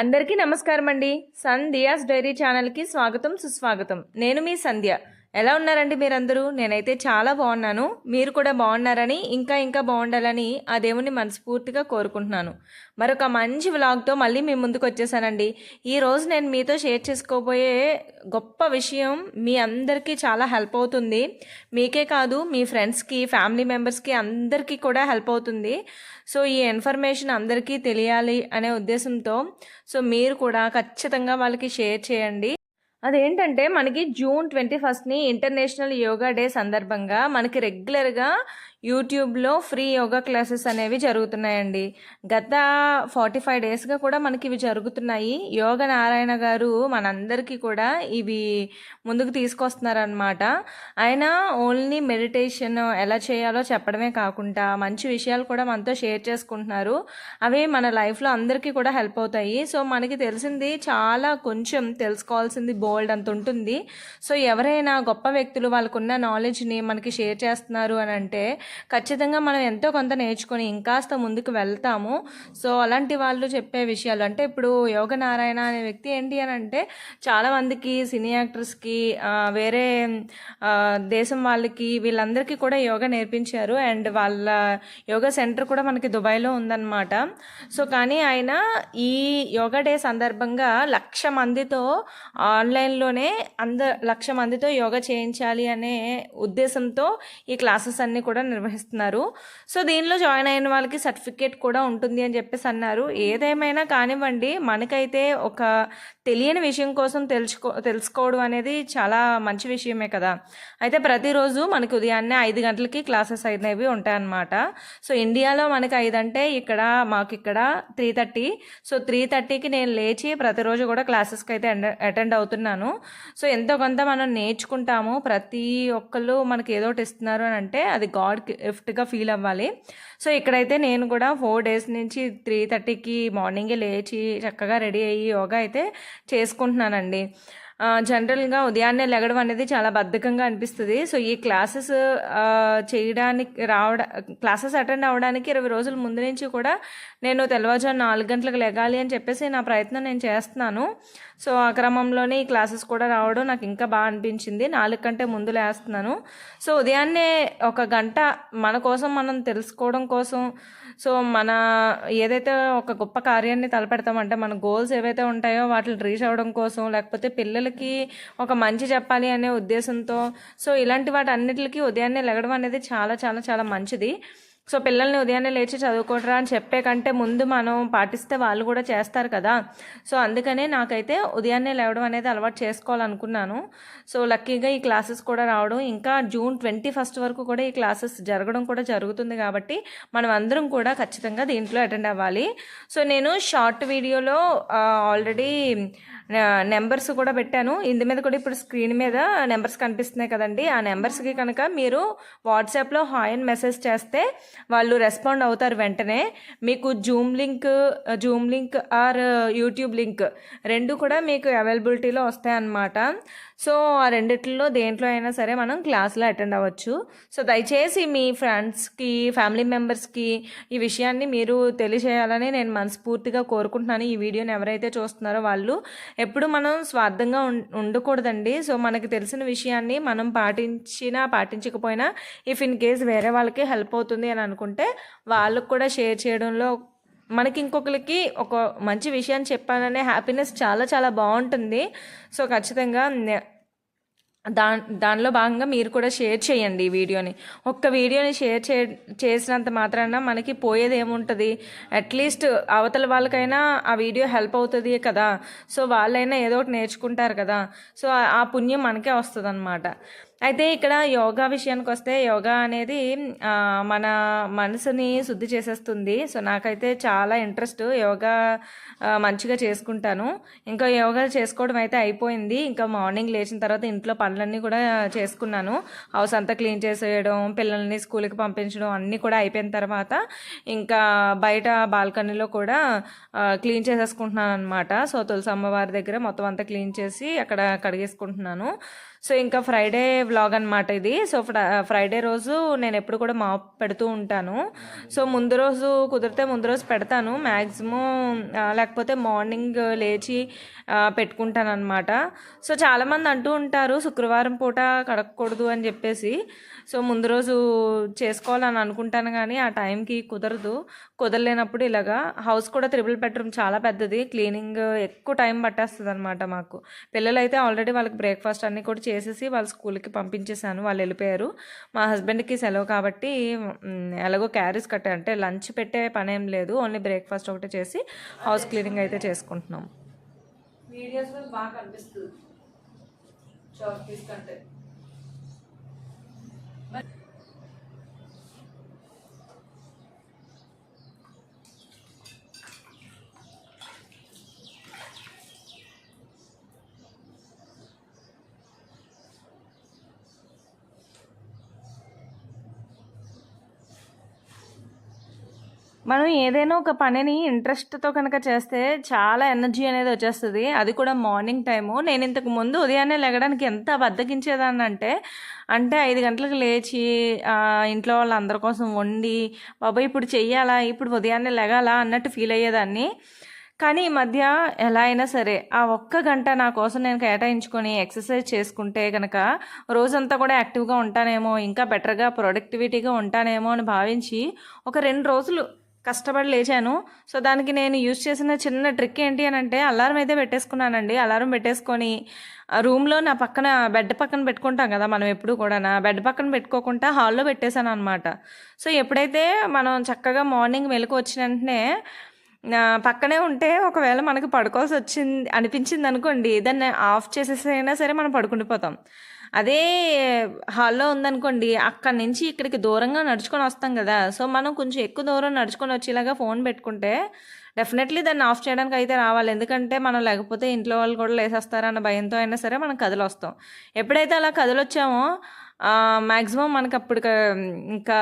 అందరికీ నమస్కారం అండి సంధ్యాస్ డైరీ ఛానల్కి స్వాగతం సుస్వాగతం. నేను మీ సంధ్య. ఎలా ఉన్నారండి మీరందరూ? నేనైతే చాలా బాగున్నాను. మీరు కూడా బాగున్నారని ఇంకా ఇంకా బాగుండాలని ఆ దేవుని మనస్ఫూర్తిగా కోరుకుంటున్నాను. మరొక మంచి వ్లాగ్తో మళ్ళీ మీ ముందుకు వచ్చేసానండి. ఈ రోజు నేను మీతో షేర్ చేసుకోబోయే గొప్ప విషయం మీ అందరికీ చాలా హెల్ప్ అవుతుంది. మీకే కాదు మీ ఫ్రెండ్స్కి ఫ్యామిలీ మెంబర్స్కి అందరికీ కూడా హెల్ప్ అవుతుంది. సో ఈ ఇన్ఫర్మేషన్ అందరికీ తెలియాలి అనే ఉద్దేశంతో సో మీరు కూడా ఖచ్చితంగా వాళ్ళకి షేర్ చేయండి. అదేంటంటే మనకి జూన్ ట్వంటీ ఫస్ట్ని ఇంటర్నేషనల్ యోగా డే సందర్భంగా మనకి రెగ్యులర్గా యూట్యూబ్లో ఫ్రీ యోగా క్లాసెస్ అనేవి జరుగుతున్నాయండి. గత ఫార్టీ ఫైవ్ డేస్గా కూడా మనకి ఇవి జరుగుతున్నాయి. యోగ నారాయణ గారు మనందరికీ కూడా ఇవి ముందుకు తీసుకొస్తున్నారనమాట ఆయన ఓన్లీ మెడిటేషన్ ఎలా చేయాలో చెప్పడమే కాకుండా మంచి విషయాలు కూడా మనతో షేర్ చేసుకుంటున్నారు. అవి మన లైఫ్లో అందరికీ కూడా హెల్ప్ అవుతాయి. సో మనకి తెలిసింది చాలా కొంచెం తెలుసుకోవాల్సింది బోల్డ్ అంత ఉంటుంది. సో ఎవరైనా గొప్ప వ్యక్తులు వాళ్ళకున్న నాలెడ్జ్ని మనకి షేర్ చేస్తున్నారు అని అంటే ఖచ్చితంగా మనం ఎంతో కొంత నేర్చుకొని ఇంకాస్త ముందుకు వెళ్తాము. సో అలాంటి వాళ్ళు చెప్పే విషయాలు అంటే ఇప్పుడు యోగ నారాయణ అనే వ్యక్తి ఏంటి అని అంటే చాలామందికి సినీ యాక్టర్స్కి వేరే దేశం వాళ్ళకి వీళ్ళందరికీ కూడా యోగా నేర్పించారు. అండ్ వాళ్ళ యోగా సెంటర్ కూడా మనకి దుబాయ్లో ఉందన్నమాట. సో కానీ ఆయన ఈ యోగా డే సందర్భంగా లక్ష మందితో ఆన్లైన్లోనే అంద లక్ష మందితో యోగా చేయించాలి అనే ఉద్దేశంతో ఈ క్లాసెస్ అన్నీ కూడా నిర్వహిస్తున్నారు. సో దీనిలో జాయిన్ అయిన వాళ్ళకి సర్టిఫికేట్ కూడా ఉంటుంది అని చెప్పేసి అన్నారు. ఏదేమైనా కానివ్వండి మనకైతే ఒక తెలియని విషయం కోసం తెలుసుకో తెలుసుకోవడం అనేది చాలా మంచి విషయమే కదా. అయితే ప్రతిరోజు మనకి ఉదయాన్నే ఐదు గంటలకి క్లాసెస్ అనేవి ఉంటాయన్నమాట. సో ఇండియాలో మనకి ఐదు అంటే ఇక్కడ మాకు ఇక్కడ త్రీ థర్టీ. సో త్రీ థర్టీకి నేను లేచి ప్రతిరోజు కూడా క్లాసెస్కి అయితే అటెండ్ అవుతున్నాను. సో ఎంతో కొంత మనం నేర్చుకుంటాము. ప్రతి ఒక్కళ్ళు మనకి ఏదో ఒకటి ఇస్తున్నారు అని అంటే అది గాడ్ గిఫ్ట్గా ఫీల్ అవ్వాలి. సో ఇక్కడైతే నేను కూడా ఫోర్ డేస్ నుంచి త్రీ థర్టీకి మార్నింగే లేచి చక్కగా రెడీ అయ్యి యోగా అయితే చేసుకుంటున్నానండి. జనరల్గా ఉదయాన్నే లెగడం అనేది చాలా బద్ధకంగా అనిపిస్తుంది. సో ఈ క్లాసెస్ చేయడానికి రావడ క్లాసెస్ అటెండ్ అవ్వడానికి ఇరవై రోజుల ముందు నుంచి కూడా నేను తెల్లవారుజాము నాలుగు గంటలకు లెగాలి అని చెప్పేసి నా ప్రయత్నం నేను చేస్తున్నాను. సో ఆ క్రమంలోనే ఈ క్లాసెస్ కూడా రావడం నాకు ఇంకా బాగా అనిపించింది. నాలుగు కంటే ముందు లేస్తున్నాను. సో ఉదయాన్నే ఒక గంట మన కోసం మనం తెలుసుకోవడం కోసం సో మన ఏదైతే ఒక గొప్ప కార్యాన్ని తలపెడతామంటే మన గోల్స్ ఏవైతే ఉంటాయో వాటిని రీచ్ అవ్వడం కోసం లేకపోతే పిల్లలకి ఒక మంచి చెప్పాలి అనే ఉద్దేశంతో సో ఇలాంటి వాటి అన్నిటికీ ఉదయాన్నే లెగడం అనేది చాలా చాలా చాలా మంచిది. సో పిల్లల్ని ఉదయాన్నే లేచి చదువుకోటరా అని చెప్పే కంటే ముందు మనం పాటిస్తే వాళ్ళు కూడా చేస్తారు కదా. సో అందుకనే నాకైతే ఉదయాన్నే లేవడం అనేది అలవాటు చేసుకోవాలనుకున్నాను. సో లక్కీగా ఈ క్లాసెస్ కూడా రావడం ఇంకా జూన్ ట్వంటీ ఫస్ట్ వరకు కూడా ఈ క్లాసెస్ జరగడం కూడా జరుగుతుంది కాబట్టి మనం అందరం కూడా ఖచ్చితంగా దీంట్లో అటెండ్ అవ్వాలి. సో నేను షార్ట్ వీడియోలో ఆల్రెడీ నెంబర్స్ కూడా పెట్టాను. ఇందు మీద కూడా ఇప్పుడు స్క్రీన్ మీద నెంబర్స్ కనిపిస్తున్నాయి కదండి. ఆ నెంబర్స్కి కనుక మీరు వాట్సాప్లో హాయ్ అని మెసేజ్ చేస్తే వాళ్ళు రెస్పాండ్ అవుతారు వెంటనే. మీకు Zoom link Zoom link or YouTube link రెండు కూడా మీకు అవైలబిలిటీలో వస్తాయన్నమాట. సో ఆ రెండిట్లో దేంట్లో అయినా సరే మనం క్లాస్లో అటెండ్ అవ్వచ్చు. సో దయచేసి మీ ఫ్రెండ్స్కి ఫ్యామిలీ మెంబర్స్కి ఈ విషయాన్ని మీరు తెలియజేయాలని నేను మనస్ఫూర్తిగా కోరుకుంటున్నాను. ఈ వీడియోని ఎవరైతే చూస్తున్నారో వాళ్ళు ఎప్పుడు మనం స్వార్థంగా ఉం ఉండకూడదండి. సో మనకు తెలిసిన విషయాన్ని మనం పాటించినా పాటించకపోయినా ఇఫ్ ఇన్ కేస్ వేరే వాళ్ళకి హెల్ప్ అవుతుంది అని అనుకుంటే వాళ్ళకు కూడా షేర్ చేయడంలో మనకి ఇంకొకరికి ఒక మంచి విషయాన్ని చెప్పాననే హ్యాపీనెస్ చాలా చాలా బాగుంటుంది. సో ఖచ్చితంగా దా దానిలో భాగంగా మీరు కూడా షేర్ చేయండి ఈ వీడియోని ఒక్క వీడియోని షేర్ చే చేసినంత మాత్రాన మనకి పోయేది ఏముంటుంది? అట్లీస్ట్ అవతల వాళ్ళకైనా ఆ వీడియో హెల్ప్ అవుతుంది కదా. సో వాళ్ళైనా ఏదో ఒకటి నేర్చుకుంటారు కదా. సో ఆ- ఆ పుణ్యం మనకే వస్తుంది అనమాట అయితే ఇక్కడ యోగా విషయానికి వస్తే యోగా అనేది మన మనసుని శుద్ధి చేసేస్తుంది. సో నాకైతే చాలా ఇంట్రెస్ట్ యోగా మంచిగా చేసుకుంటాను. ఇంకా యోగా చేసుకోవడం అయితే అయిపోయింది. ఇంకా మార్నింగ్ లేచిన తర్వాత ఇంట్లో పనులన్నీ కూడా చేసుకున్నాను. హౌస్ అంతా క్లీన్ చేసేయడం పిల్లల్ని స్కూల్కి పంపించడం అన్నీ కూడా అయిపోయిన తర్వాత ఇంకా బయట బాల్కనీలో కూడా క్లీన్ చేసేసుకుంటున్నాను అనమాట సో తులసి అమ్మవారి దగ్గర మొత్తం అంతా క్లీన్ చేసి అక్కడ కడిగేసుకుంటున్నాను. సో ఇంకా ఫ్రైడే వ్లాగ్ అనమాట ఇది. సో ఫ్రైడే రోజు నేను ఎప్పుడు కూడా మాప్ పెడుతూ ఉంటాను. సో ముందు రోజు కుదిరితే ముందు రోజు పెడతాను. మ్యాక్సిమం లేకపోతే మార్నింగ్ లేచి పెట్టుకుంటాను అనమాట సో చాలామంది అంటూ ఉంటారు శుక్రవారం పూట కడగకూడదు అని చెప్పేసి. సో ముందు రోజు చేసుకోవాలని అనుకుంటాను కానీ ఆ టైంకి కుదరదు. కుదరలేనప్పుడు ఇలాగా హౌస్ కూడా త్రిబుల్ బెడ్రూమ్ చాలా పెద్దది. క్లీనింగ్ ఎక్కువ టైం పట్టేస్తుంది అనమాట మాకు. పిల్లలు అయితే ఆల్రెడీ వాళ్ళకి బ్రేక్ఫాస్ట్ అన్నీ కూడా చేసేసి వాళ్ళ స్కూల్కి పంపించేశాను. వాళ్ళు వెళ్ళిపోయారు. మా హస్బెండ్కి సెలవు కాబట్టి ఎలాగో క్యారీస్ కట్టే అంటే లంచ్ పెట్టే పని ఏం లేదు. ఓన్లీ బ్రేక్ఫాస్ట్ ఒకటి చేసి హౌస్ క్లీనింగ్ అయితే చేసుకుంటున్నాం. వీడియోస్ బాగా కనిపిస్తుంది. చాక్ పీస్ కంటే. మనం ఏదైనా ఒక పనిని ఇంట్రెస్ట్తో కనుక చేస్తే చాలా ఎనర్జీ అనేది వచ్చేస్తుంది. అది కూడా మార్నింగ్ టైము. నేను ఇంతకు ముందు ఉదయాన్నే లెగడానికి ఎంత బద్దకించేదాన్ని అంటే అంటే ఐదు గంటలకు లేచి ఇంట్లో వాళ్ళందరి కోసం వండి బాబా ఇప్పుడు చెయ్యాలా? ఇప్పుడు ఉదయాన్నే లెగాలా? అన్నట్టు ఫీల్ అయ్యేదాన్ని. కానీ ఈ మధ్య ఎలా అయినా సరే ఆ ఒక్క గంట నా కోసం నేను కేటాయించుకొని ఎక్సర్సైజ్ చేసుకుంటే కనుక రోజంతా కూడా యాక్టివ్గా ఉంటానేమో ఇంకా బెటర్గా ప్రొడక్టివిటీగా ఉంటానేమో అని భావించి ఒక రెండు రోజులు కష్టపడి లేచాను. సో దానికి నేను యూజ్ చేసిన చిన్న ట్రిక్ ఏంటి అని అంటే అలారం అయితే పెట్టేసుకున్నానండి. అలారం పెట్టేసుకొని రూమ్లో నా పక్కన బెడ్ పక్కన పెట్టుకుంటాం కదా మనం ఎప్పుడు కూడా నా బెడ్ పక్కన పెట్టుకోకుండా హాల్లో పెట్టేశాను అనమాట సో ఎప్పుడైతే మనం చక్కగా మార్నింగ్ మెలకు వచ్చిన వెంటనే పక్కనే ఉంటే ఒకవేళ మనకి పడుకోవాల్సి వచ్చింది అనిపించింది అనుకోండి దాన్ని ఆఫ్ చేసేసైనా సరే మనం పడుకుండిపోతాం. అదే హాల్లో ఉందనుకోండి అక్కడి నుంచి ఇక్కడికి దూరంగా నడుచుకొని వస్తాం కదా. సో మనం కొంచెం ఎక్కువ దూరం నడుచుకొని వచ్చేలాగా ఫోన్ పెట్టుకుంటే డెఫినెట్లీ దాన్ని ఆఫ్ చేయడానికి అయితే రావాలి. ఎందుకంటే మనం లేకపోతే ఇంట్లో వాళ్ళు కూడా లేసేస్తారన్న భయంతో అయినా సరే మనం కథలు వస్తాం ఎప్పుడైతే అలా కథలు వచ్చామో మ్యాక్సిమం మనకు అప్పుడు ఇంకా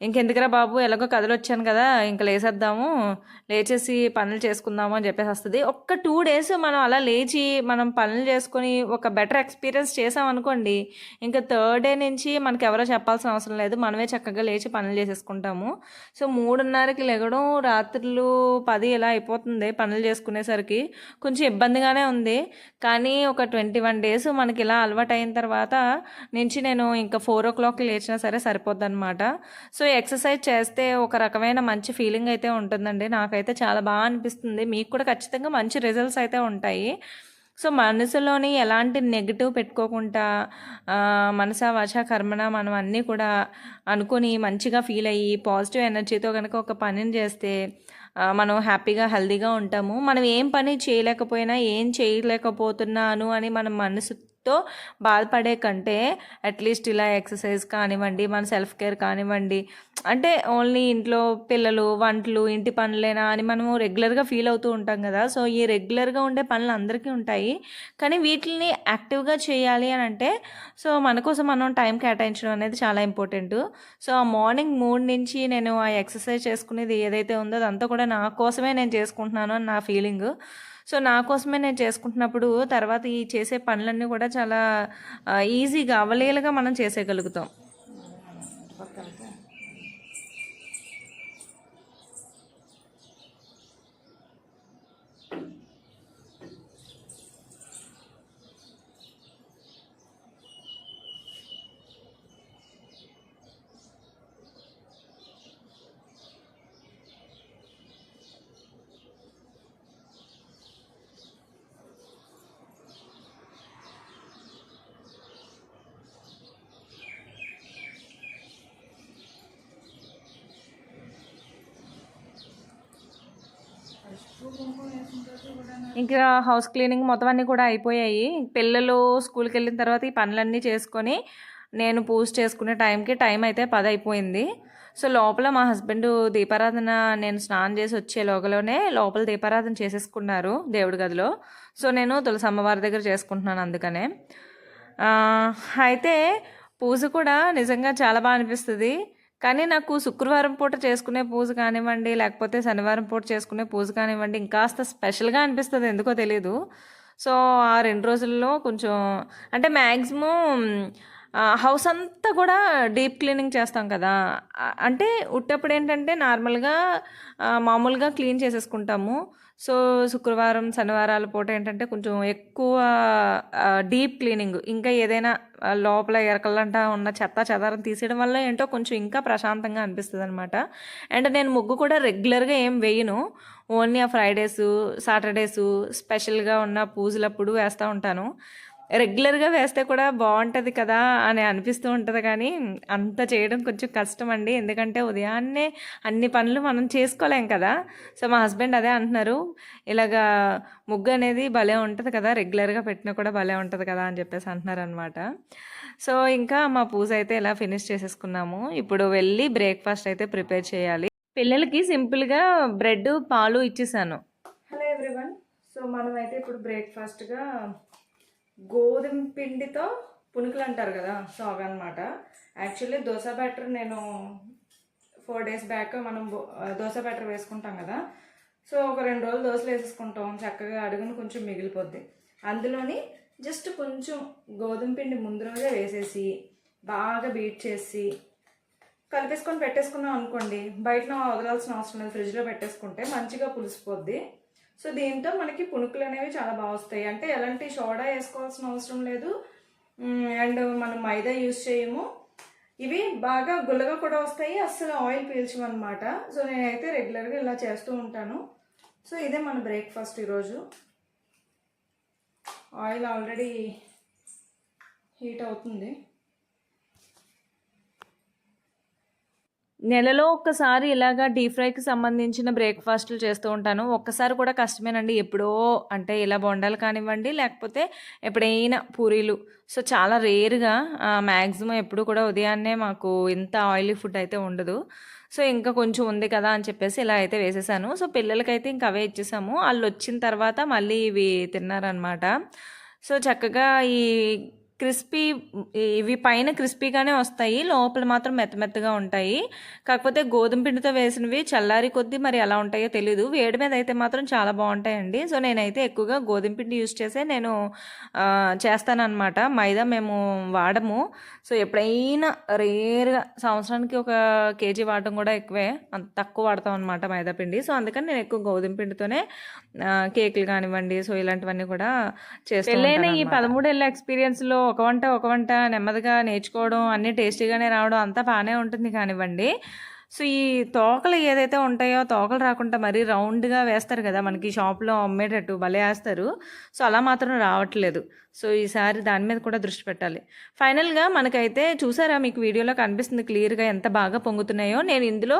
ఇంకెందుకురా బాబు ఎలాగో కథలు వచ్చాను కదా ఇంకా లేసేద్దాము లేచేసి పనులు చేసుకుందాము అని చెప్పేసి వస్తుంది. ఒక్క టూ డేస్ మనం అలా లేచి మనం పనులు చేసుకొని ఒక బెటర్ ఎక్స్పీరియన్స్ చేసాం అనుకోండి ఇంకా థర్డ్ డే నుంచి మనకి ఎవరో చెప్పాల్సిన అవసరం లేదు మనమే చక్కగా లేచి పనులు చేసేసుకుంటాము. సో మూడున్నరకి లెగడం రాత్రులు పది ఇలా అయిపోతుంది పనులు చేసుకునేసరికి. కొంచెం ఇబ్బందిగానే ఉంది కానీ ఒక ట్వంటీ వన్ డేస్ మనకి ఇలా అలవాటు అయిన తర్వాత నుంచి నేను ఇంకా ఫోర్ ఓ క్లాక్ లేచినా సరే సరిపోద్ది అనమాట సో ఎక్సర్సైజ్ చేస్తే ఒక రకమైన మంచి ఫీలింగ్ అయితే ఉంటుందండి. నాకైతే చాలా బాగా అనిపిస్తుంది. మీకు కూడా ఖచ్చితంగా మంచి రిజల్ట్స్ అయితే ఉంటాయి. సో మనసులోని ఎలాంటి నెగిటివ్ పెట్టుకోకుండా మనస వాచ కర్మణ మనం అన్నీ కూడా అనుకొని మంచిగా ఫీల్ అయ్యి పాజిటివ్ ఎనర్జీతో కనుక ఒక పనిని చేస్తే మనం హ్యాపీగా హెల్దీగా ఉంటాము. మనం ఏం పని చేయలేకపోయినా ఏం చేయలేకపోతున్నాను అని మన తో బాధపడే కంటే అట్లీస్ట్ ఇలా ఎక్సర్సైజ్ కానివ్వండి మన సెల్ఫ్ కేర్ కానివ్వండి అంటే ఓన్లీ ఇంట్లో పిల్లలు వంటలు ఇంటి పనులేనా అని మనము రెగ్యులర్గా ఫీల్ అవుతూ ఉంటాం కదా. సో ఈ రెగ్యులర్గా ఉండే పనులు అందరికీ ఉంటాయి. కానీ వీటిని యాక్టివ్గా చేయాలి అని అంటే సో మన కోసం మనం టైం కేటాయించడం అనేది చాలా ఇంపార్టెంట్ సో ఆ మార్నింగ్ మూడు నుంచి నేను ఆ ఎక్సర్సైజ్ చేసుకునేది ఏదైతే ఉందో అదంతా కూడా నా కోసమే నేను చేసుకుంటున్నాను అని నా ఫీలింగ్ సో నా కోసమే నేను చేసుకుంటున్నప్పుడు తర్వాత ఈ చేసే పనులన్నీ కూడా చాలా ఈజీగా అవలీలగా మనం చేసేయగలుగుతాం. ఇంకా హౌస్ క్లీనింగ్ మొత్తం అన్నీ కూడా అయిపోయాయి. పిల్లలు స్కూల్కి వెళ్ళిన తర్వాత ఈ పనులన్నీ చేసుకొని నేను పూజ చేసుకునే టైంకి టైం అయితే పది అయిపోయింది. సో లోపల మా హస్బెండ్ దీపారాధన నేను స్నానం చేసి వచ్చే లోగలోనే లోపల దీపారాధన చేసేసుకున్నారు దేవుడి గదిలో. సో నేను తులసి అమ్మవారి దగ్గర చేసుకుంటున్నాను అందుకనే. అయితే పూజ కూడా నిజంగా చాలా బాగా అనిపిస్తుంది. కానీ నాకు శుక్రవారం పూట చేసుకునే పూజ కానివ్వండి లేకపోతే శనివారం పూట చేసుకునే పూజ కానివ్వండి ఇంకాస్త స్పెషల్గా అనిపిస్తుంది ఎందుకో తెలియదు సో ఆ రెండు రోజుల్లో కొంచెం అంటే మ్యాక్సిమం హౌస్ అంతా కూడా డీప్ క్లీనింగ్ చేస్తాం కదా. అంటే ఉట్టప్పుడు ఏంటంటే నార్మల్గా మామూలుగా క్లీన్ చేసేసుకుంటాము. సో శుక్రవారం శనివారాల పూట ఏంటంటే కొంచెం ఎక్కువ డీప్ క్లీనింగ్. ఇంకా ఏదైనా లోపల ఎరకలంట ఉన్న చెత్త చెదారం తీసేయడం వల్ల ఏంటో కొంచెం ఇంకా ప్రశాంతంగా అనిపిస్తుంది అనమాట అండ్ నేను ముగ్గు కూడా రెగ్యులర్గా ఏం వేయను. ఓన్లీ ఆ ఫ్రైడేసు సాటర్డేసు స్పెషల్గా ఉన్న పూజలప్పుడు వేస్తూ ఉంటాను. రెగ్యులర్గా వేస్తే కూడా బాగుంటుంది కదా అని అనిపిస్తూ ఉంటుంది కానీ అంత చేయడం కొంచెం కష్టం అండి ఎందుకంటే ఉదయాన్నే అన్ని పనులు మనం చేసుకోలేం కదా. సో మా హస్బెండ్ అదే అంటున్నారు. ఇలాగా ముగ్గు అనేది భలే ఉంటుంది కదా రెగ్యులర్గా పెట్టినా కూడా భలే ఉంటుంది కదా అని చెప్పేసి అంటున్నారు అనమాట సో ఇంకా మా పూజ అయితే ఇలా ఫినిష్ చేసేసుకున్నాము. ఇప్పుడు వెళ్ళి బ్రేక్ఫాస్ట్ అయితే ప్రిపేర్ చేయాలి. పిల్లలకి సింపుల్గా బ్రెడ్ పాలు ఇచ్చేసాను. Hello everyone. సో మనమైతే ఇప్పుడు బ్రేక్ఫాస్ట్గా గోధుమ పిండితో పునుకులు అంటారు కదా సో అవన్నమాట యాక్చువల్లీ దోశ బ్యాటర్ నేను ఫోర్ డేస్ బ్యాక్ మనం దోశ బ్యాటర్ వేసుకుంటాం కదా. సో ఒక రెండు రోజులు దోశలు వేసేసుకుంటాం చక్కగా అడుగును కొంచెం మిగిలిపోద్ది. అందులోని జస్ట్ కొంచెం గోధుమ పిండి ముందు రోజే వేసేసి బాగా బీట్ చేసి కలిపేసుకొని పెట్టేసుకున్నాం అనుకోండి బయట వదలాల్సిన అవసరం లేదు ఫ్రిడ్జ్లో పెట్టేసుకుంటే మంచిగా పులిసిపోద్ది. సో దీంతో మనకి పుణుకులు అనేవి చాలా బాగా వస్తాయి. అంటే ఎలాంటి సోడా వేసుకోవాల్సిన అవసరం లేదు. అండ్ మనం మైదా యూస్ చేయము. ఇవి బాగా గుల్లగా కూడా వస్తాయి. అస్సలు ఆయిల్ పీల్చమన్నమాట సో నేనైతే రెగ్యులర్గా ఇలా చేస్తూ ఉంటాను. సో ఇదే మన బ్రేక్ఫాస్ట్ ఈరోజు. ఆయిల్ ఆల్రెడీ హీట్ అవుతుంది. నెలలో ఒక్కసారి ఇలాగా డీప్ ఫ్రైకి సంబంధించిన బ్రేక్ఫాస్ట్లు చేస్తూ ఉంటాను. ఒక్కసారి కూడా కష్టమేనండి. ఎప్పుడో అంటే ఇలా బొండాలు కానివ్వండి లేకపోతే ఎప్పుడైనా పూరీలు. సో చాలా రేర్గా మ్యాక్సిమం ఎప్పుడు కూడా ఉదయాన్నే మాకు ఇంత ఆయిలీ ఫుడ్ అయితే ఉండదు. సో ఇంకా కొంచెం ఉంది కదా అని చెప్పేసి ఇలా అయితే వేసేసాను. సో పిల్లలకైతే ఇంకా అవే ఇచ్చేసాము. వాళ్ళు వచ్చిన తర్వాత మళ్ళీ ఇవి తిన్నారనమాట సో చక్కగా ఈ క్రిస్పీ ఇవి పైన క్రిస్పీగానే వస్తాయి. లోపల మాత్రం మెత్త మెత్తగా ఉంటాయి. కాకపోతే గోధుమ పిండితో వేసినవి చల్లారి కొద్దీ మరి ఎలా ఉంటాయో తెలీదు. వేడి మీద అయితే మాత్రం చాలా బాగుంటాయండి. సో నేనైతే ఎక్కువగా గోధుమ పిండి యూస్ చేసే నేను చేస్తానన్నమాట. మైదా మేము వాడము. సో ఎప్పుడైనా రేర్గా సంవత్సరానికి ఒక కేజీ వాడటం కూడా ఎక్కువే. అంత తక్కువ వాడతాం అనమాట మైదా పిండి. సో అందుకని నేను ఎక్కువ గోధుమ పిండితోనే కేకులు కానివ్వండి సో ఇలాంటివన్నీ కూడా చేస్తాను ఈ పదమూడేళ్ళ ఎక్స్పీరియన్స్లో ఒక వంట ఒక వంట నెమ్మదిగా నేర్చుకోవడం అన్నీ టేస్టీగానే రావడం అంతా బాగానే ఉంటుంది కానివ్వండి. సో ఈ తోకలు ఏదైతే ఉంటాయో తోకలు రాకుండా మరీ రౌండ్గా వేస్తారు కదా మనకి షాప్లో అమ్మేటట్టు భలే వేస్తారు. సో అలా మాత్రం రావట్లేదు. సో ఈసారి దాని మీద కూడా దృష్టి పెట్టాలి. ఫైనల్గా మనకైతే చూసారా మీకు వీడియోలో కనిపిస్తుంది క్లియర్గా ఎంత బాగా పొంగుతున్నాయో. నేను ఇందులో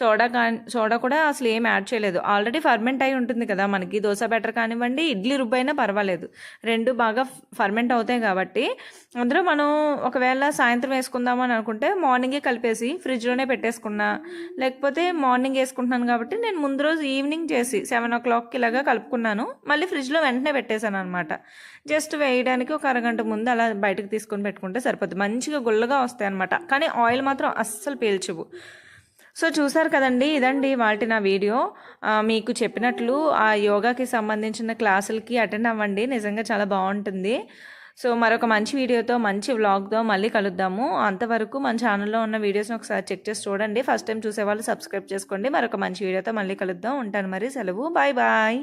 సోడా కా సోడా కూడా అసలు ఏం యాడ్ చేయలేదు. ఆల్రెడీ ఫర్మెంట్ అయి ఉంటుంది కదా మనకి. దోశ బెటర్ కానివ్వండి ఇడ్లీ రుబ్బైనా పర్వాలేదు. రెండు బాగా ఫర్మెంట్ అవుతాయి కాబట్టి. అందులో మనం ఒకవేళ సాయంత్రం వేసుకుందాము అని అనుకుంటే మార్నింగే కలిపేసి ఫ్రిడ్జ్లోనే పెట్టేసుకున్నా. లేకపోతే మార్నింగ్ వేసుకుంటున్నాను కాబట్టి నేను ముందు రోజు ఈవినింగ్ చేసి సెవెన్ ఓ క్లాక్కి ఇలాగా కలుపుకున్నాను. మళ్ళీ ఫ్రిడ్జ్లో వెంటనే పెట్టేశాను అనమాట జస్ట్ వేయడానికి ఒక అరగంట ముందు అలా బయటకు తీసుకొని పెట్టుకుంటే సరిపోద్ది. మంచిగా గుల్లగా వస్తాయి అనమాట కానీ ఆయిల్ మాత్రం అస్సలు పీల్చవు. సో చూసారు కదండి ఇదండి వాటి నా వీడియో. మీకు చెప్పినట్లు ఆ యోగాకి సంబంధించిన క్లాసులకి అటెండ్ అవ్వండి. నిజంగా చాలా బాగుంటుంది. సో మరొక మంచి వీడియోతో మంచి వ్లాగ్తో మళ్ళీ కలుద్దాము. అంతవరకు మన ఛానల్లో ఉన్న వీడియోస్ని ఒకసారి చెక్ చేసి చూడండి. ఫస్ట్ టైం చూసేవాళ్ళు సబ్స్క్రైబ్ చేసుకోండి. మరొక మంచి వీడియోతో మళ్ళీ కలుద్దాం. ఉంటాను మరి. సెలవు. Bye bye.